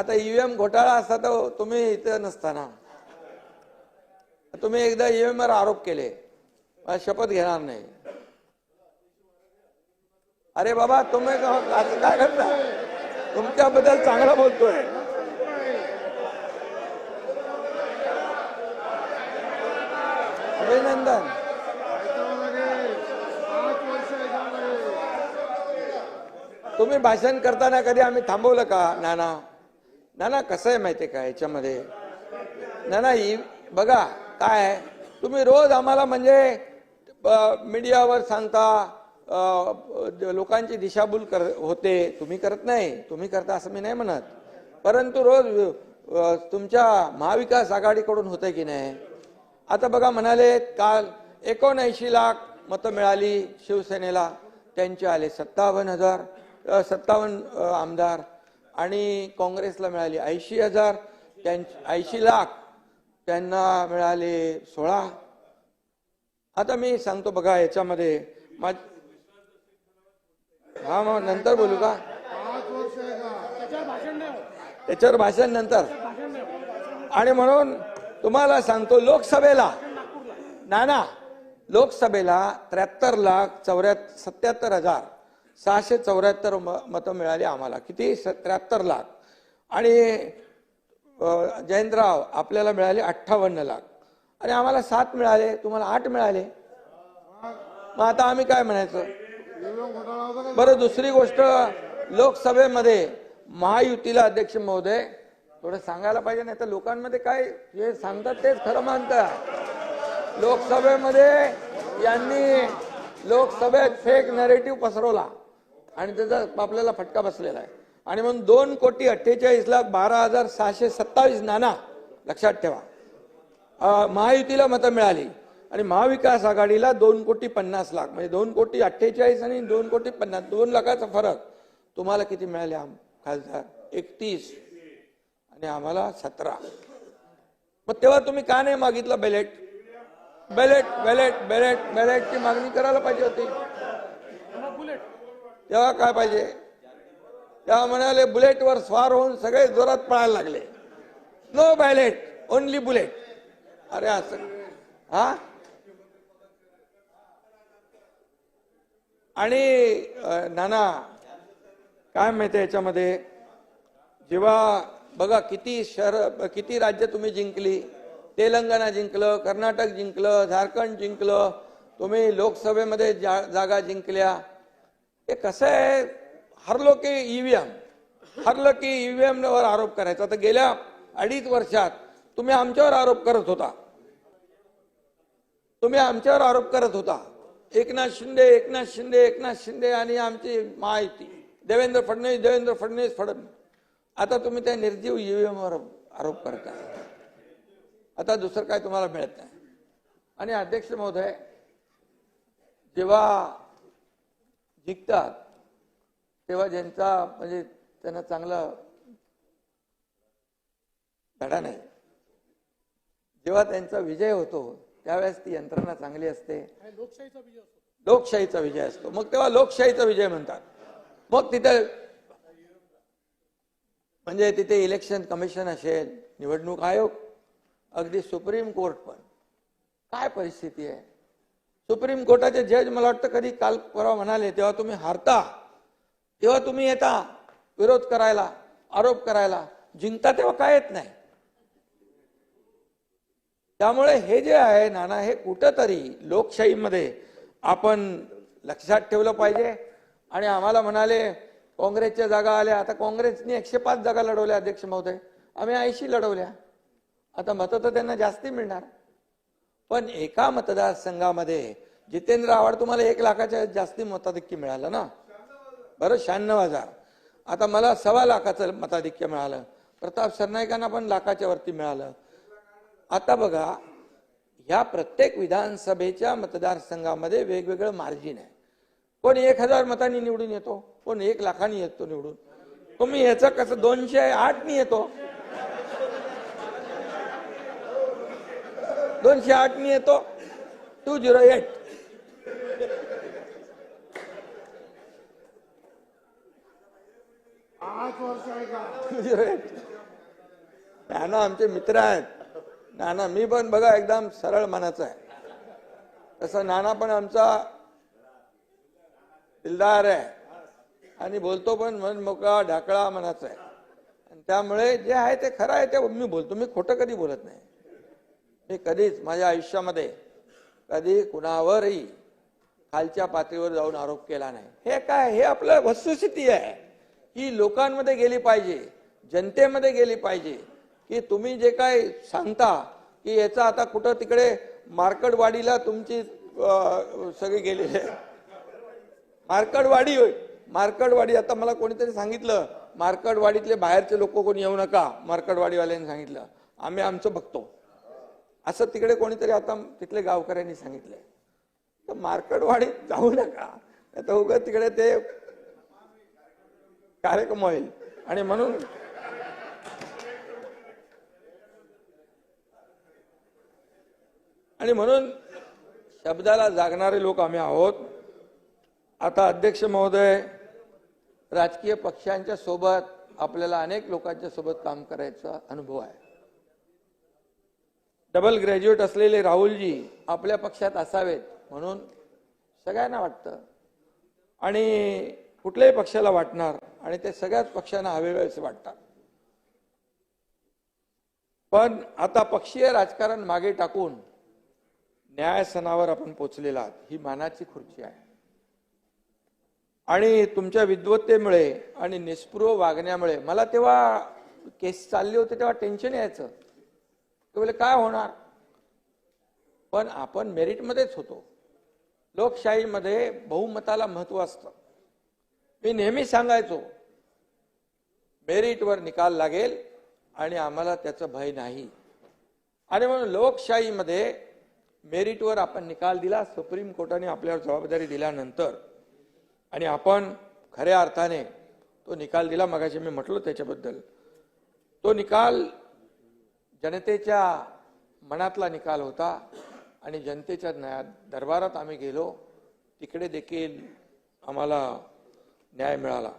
आता ईव्हीएम घोटाळा असता तर तुम्ही इथं नसताना. तुम्ही एकदा ईव्हीएम वर आरोप केले. मला शपथ घेणार नाही. अरे बाबा तुम्ही काय करता? तुमच्याबद्दल चांगलं बोलतोय. अभिनंदन. तुम्ही भाषण करताना कधी आम्ही थांबवलं का नाना? नाना कसं आहे माहिती आहे का याच्यामध्ये? नाना ही बघा काय आहे, तुम्ही रोज आम्हाला म्हणजे मीडियावर सांगता लोकांची दिशाभूल कर होते. तुम्ही करत नाही. तुम्ही करता असं मी नाही म्हणत. परंतु रोज तुमच्या महाविकास आघाडीकडून होते की नाही? आता बघा म्हणाले काल एकोणऐंशी लाख मतं मिळाली शिवसेनेला. त्यांचे आले सत्तावन्न हजार सत्तावन्न आमदार. आणि काँग्रेसला मिळाली ऐंशी हजार त्यां ऐंशी लाख त्यांना मिळाले सोळा. आता मी सांगतो बघा याच्यामध्ये मा- हा मग नंतर बोलू का? त्याच्यावर भाषण नंतर. आणि म्हणून तुम्हाला सांगतो लोकसभेला नाना लोकसभेला त्र्याहत्तर लाख चौऱ्याहत्तर सत्याहत्तर हजार सहाशे चौऱ्याहत्तर मतं मिळाली आम्हाला. किती? त्र्याहत्तर लाख. आणि जयंतराव आपल्याला मिळाले अठ्ठावन्न लाख. आणि आम्हाला सात मिळाले. तुम्हाला आठ मिळाले. मग आता आम्ही काय म्हणायचं? बरं दुसरी गोष्ट. लोकसभेमध्ये महायुतीला अध्यक्ष महोदय थोडं सांगायला पाहिजे नाही तर लोकांमध्ये काय जे सांगतात तेच खरं मानतात लोकसभेमध्ये यांनी लोकसभेत फेक नरेटिव्ह पसरवला. आणि त्याचा आपल्याला फटका बसलेला आहे. आणि म्हणून दोन कोटी अठ्ठेचाळीस लाख बारा हजार सहाशे सत्तावीस नाना लक्षात ठेवा. महायुतीला मतं मिळाली आणि महाविकास आघाडीला दोन कोटी पन्नास लाख म्हणजे दोन कोटी अठ्ठेचाळीस आणि दोन कोटी पन्नास दोन लाखाचा फरक. तुम्हाला किती मिळाले आम खासदार? एकतीस. आणि आम्हाला सतरा. मग तेव्हा तुम्ही का नाही मागितलं बेलेट बेलेट बेलेट बेलेट बेलेटची मागणी करायला पाहिजे होती. तेव्हा काय पाहिजे? तेव्हा म्हणाले बुलेटवर स्वार होऊन सगळे जोरात पळायला लागले. नो बॅलेट ओनली बुलेट अरे असं. हा? आणि नाना काय माहिती याच्यामध्ये? जेव्हा बघा किती शहर किती राज्य तुम्ही जिंकली. तेलंगणा जिंकलं कर्नाटक जिंकलं झारखंड जिंकलं. तुम्ही लोकसभेमध्ये जा, जागा जिंकल्या. हे कसं आहे? हरलो की ईव्हीएम हरलं की ईव्हीएम वर आरोप करायचा. तर गेल्या अडीच वर्षात तुम्ही आमच्यावर आरोप करत होता. तुम्ही आमच्यावर आरोप करत होता. एकनाथ शिंदे एकनाथ शिंदे एकनाथ शिंदे आणि आमची माहिती. देवेंद्र फडणवीस देवेंद्र फडणवीस फडणवीस. आता तुम्ही त्या निर्जीव ईव्हीएम वर आरोप करता आता दुसरं काय तुम्हाला मिळत नाही. आणि अध्यक्ष महोदय जेव्हा जिंकतात तेव्हा ज्यांचा म्हणजे त्यांना चांगला धडा नाही. जेव्हा त्यांचा विजय होतो त्यावेळेस ती यंत्रणा चांगली असते. लोकशाहीचा विजय असतो. मग तेव्हा लोकशाहीचा विजय म्हणतात. मग तिथे म्हणजे तिथे इलेक्शन कमिशन असेल निवडणूक आयोग अगदी सुप्रीम कोर्ट पण. काय परिस्थिती आहे? सुप्रीम कोर्टाचे जज मला वाटतं कधी काल परवा म्हणाले तेव्हा तुम्ही हारता तेव्हा तुम्ही येता विरोध करायला आरोप करायला जिंकता तेव्हा काय येत नाही. त्यामुळे हे जे आहे नाना हे कुठंतरी लोकशाहीमध्ये आपण लक्षात ठेवलं पाहिजे. आणि आम्हाला म्हणाले काँग्रेसच्या जागा आल्या आता काँग्रेसने एकशे पाच जागा लढवल्या अध्यक्ष महोदय. आम्ही ऐंशी लढवल्या. आता मतं तर त्यांना जास्ती मिळणार. पण एका मतदारसंघामध्ये जितेंद्र आव्हाड तुम्हाला एक लाखाच्या जास्ती मताधिक्य मिळालं ना? बरं शहाण्णव हजार. आता मला सव्वा लाखाचं मताधिक्य मिळालं. प्रताप सरनाईकांना पण लाखाच्या वरती मिळालं. आता बघा ह्या प्रत्येक विधानसभेच्या मतदारसंघामध्ये वेगवेगळं मार्जिन आहे. कोण एक हजार मतांनी निवडून येतो कोण एक लाखांनी येतो निवडून. तुम्ही याचं कसं दोनशे आठनी येतो. दोनशे आठनी येतो. Two zero eight. Two zero eight. नाना आमचे मित्र आहेत. नाना मी पण बघा एकदम सरळ मनाचा आहे. तसं नाना पण आमचा दिलदार आहे. आणि बोलतो पण मन मोकळा ढाकळा मनाचा आहे. आणि त्यामुळे जे आहे ते खरं आहे ते मी बोलतो. मी खोटं कधी बोलत नाही. मी कधीच माझ्या आयुष्यामध्ये कधी कुणावरही खालच्या पातळीवर जाऊन आरोप केला नाही. हे काय? हे आपलं वस्तुस्थिती आहे. ही लोकांमध्ये गेली पाहिजे जनतेमध्ये गेली पाहिजे की तुम्ही जे काय सांगता की याचा आता कुठं तिकडे मार्कडवाडीला तुमची सगळी गेलेली आहे मार्कडवाडी होय. मार्कडवाडी आता मला कोणीतरी सांगितलं मार्कडवाडीतले बाहेरचे लोक कोणी येऊ नका मार्कडवाडीवाल्यांनी सांगितलं. आम्ही आमचं बघतो. असं तिकडे कोणीतरी आता तिथले गावकऱ्यांनी सांगितलंय. तर मार्कडवाडीत जाऊ नका. तर उगं तिकडे ते कार्यक्रम होईल. आणि म्हणून आणि म्हणून शब्दाला जागणारे लोक आम्ही आहोत. आता अध्यक्ष महोदय राजकीय पक्षांच्या सोबत आपल्याला अनेक लोकांच्या सोबत काम करायचा अनुभव आहे. डबल ग्रॅज्युएट असलेले राहुलजी आपल्या पक्षात असावेत म्हणून सगळ्यांना वाटतं. आणि कुठल्याही पक्षाला वाटणार आणि ते सगळ्याच पक्षांना हवे असे वाटतात. पण आता पक्षीय राजकारण मागे टाकून न्यायसनावर आपण पोचलेला आहात ही मानाची खुर्ची आहे. आणि तुमच्या विद्वत्तेमुळे आणि निष्पृह वागण्यामुळे मला तेव्हा केस चालली होती तेव्हा टेन्शन यायचं. बोले काय होणार? पण आपण मेरिटमध्येच होतो. लोकशाहीमध्ये बहुमताला महत्त्व असतं. मी नेहमी सांगायचो मेरिटवर निकाल लागेल आणि आम्हाला त्याचं भय नाही. आणि म्हणून लोकशाहीमध्ये मेरिटवर आपण निकाल दिला सुप्रीम कोर्टाने आपल्यावर जबाबदारी दिल्यानंतर आणि आपण खऱ्या अर्थाने तो निकाल दिला मगाशी मी म्हटलो त्याच्याबद्दल. तो निकाल जनतेच्या मनातला निकाल होता आणि जनतेच्या न्याय दरबारात आम्ही गेलो तिकडे देखील आम्हाला न्याय मिळाला.